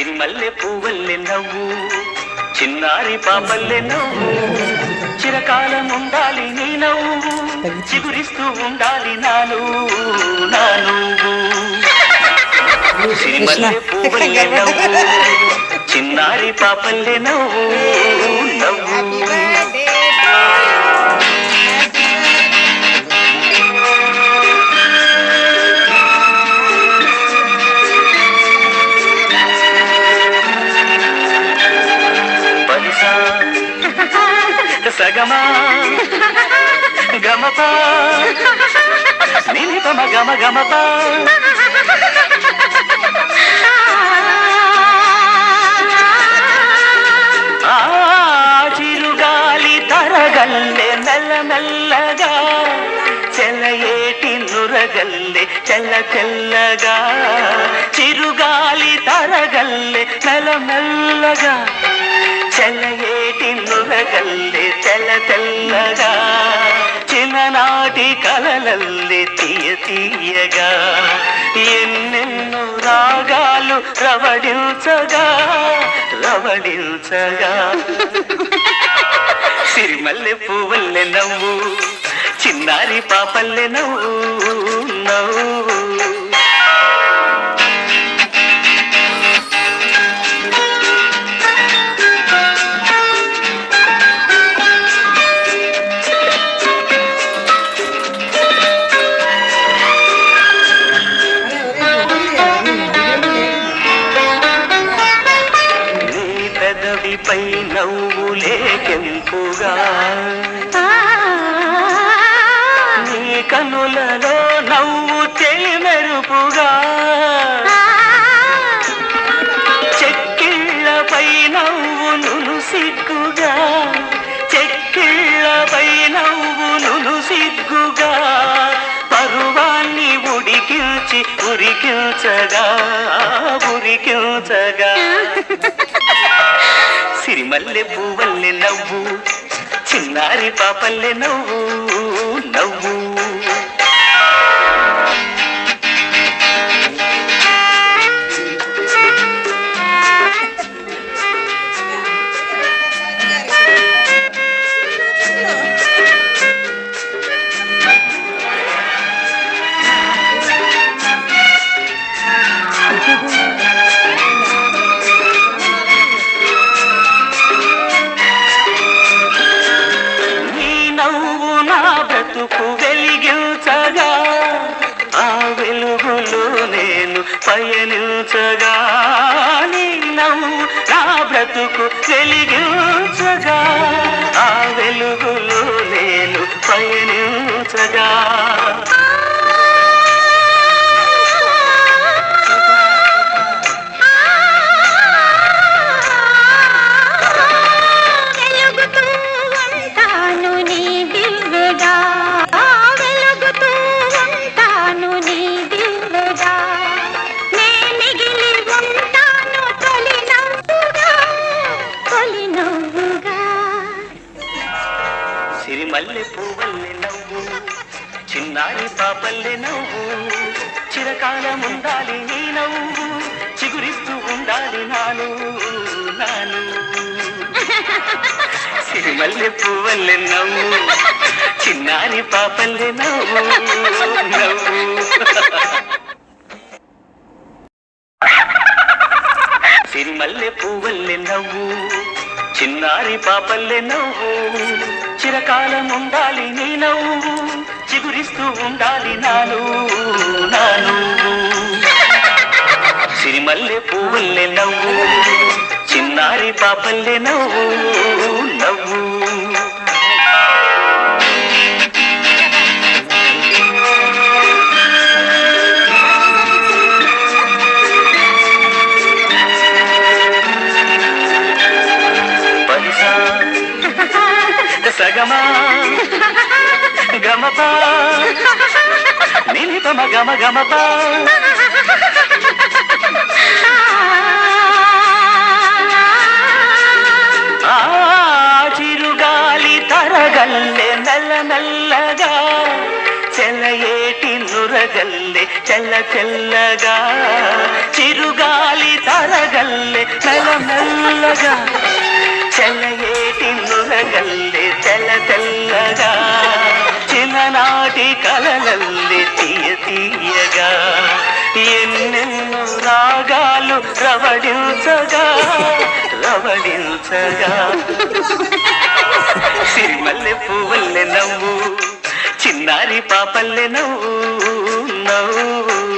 సిరిమల్లె పువ్వల్లె నవ్వు చిన్నారి పాపల్లె నవ్వు. చిరకాలం ఉండాలి నీ నవ్వు చిగురిస్తూ ఉండాలి నాను నువ్వు నా నువ్వు. సిరిమల్లె పువ్వల్లె నవ్వు చిన్నారి పాపల్లె నవ్వు సగమా గమప. నిమితమ గమ గమప. ఆ చిరుగాలి తరగల్లె మెల్ల మెల్లగా చెలయేటి నురగల్లె చెల్ల చెల్లగా చిరుగాలి తరగల్లె మెల్ల మెల్లగా చెలయేటి నురగల్లె తెల్ల తెల్లగా చిన్ననాటి కలలల్లి తీయ తీయగా ఎన్నెన్నో రాగాలు రవడించగా రవడించగా. సిరిమల్లె పువ్వల్లె నవ్వు చిన్నారి పాపల్లె నవ్వు నవ్వు. నవ్వులే కెంపుగా నీ కనులలో నవ్వు మెరుపుగా? చెక్కిళ్ళపై నవ్వును సిగ్గుగా? ఉరికించగా ఉరికించగా. సిరిమల్లె పువ్వల్లె నవ్వు చిన్నారి పాపల్లె నవ్వు. వెలిగించగా ఆ వెలుగులో నేను పయనించగా నిన్నము నా బ్రతుకు వెలిగించగా ఆ వెలుగులో నేను పయనించగా. సిరిమల్లె పువ్వల్లె నవ్వు చిన్నారి పాపల్లె నవ్వు చిరకాలం ఉండాలి నీ నవ్వు చిగురిస్తూ ఉండాలి నాను నాను. సిరిమల్లె పువ్వల్లె నవ్వు చిన్నారి పాపల్లె నవ్వు నవ్వు. సిరిమల్లె పువ్వల్లె నవ్వు చిన్నారి పాపల్లె నవ్వు. చిరకాలం ఉండాలి నీ నవ్వు. చిగురిస్తూ ఉండాలి నాను నాను సిరిమల్లె పువ్వుల్లె నవ్వు. చిన్నారి పాపల్లె నవ్వు నవ్వు. గమ. గమప నిలిపమ గమ గమప చిరుగాలి తరగల్లె నల్ల నల్లగా చెలయేటి నురగల్లె చెల్ల చెల్లగా చిరుగాలి తరగ నల్ల నల్లగా మెల్లగా చెల్లయేటి నురగల్లే తెల్ల తెల్లగా చిన్ననాటి కలలల్లే తీయ తీయగా ఎన్నెన్నో రాగాలు రవడించగా రవడించగా. సిరిమల్లె పువ్వుల్లె నవ్వు చిన్నారి పాపల్లె నవ్వు నవ్వు.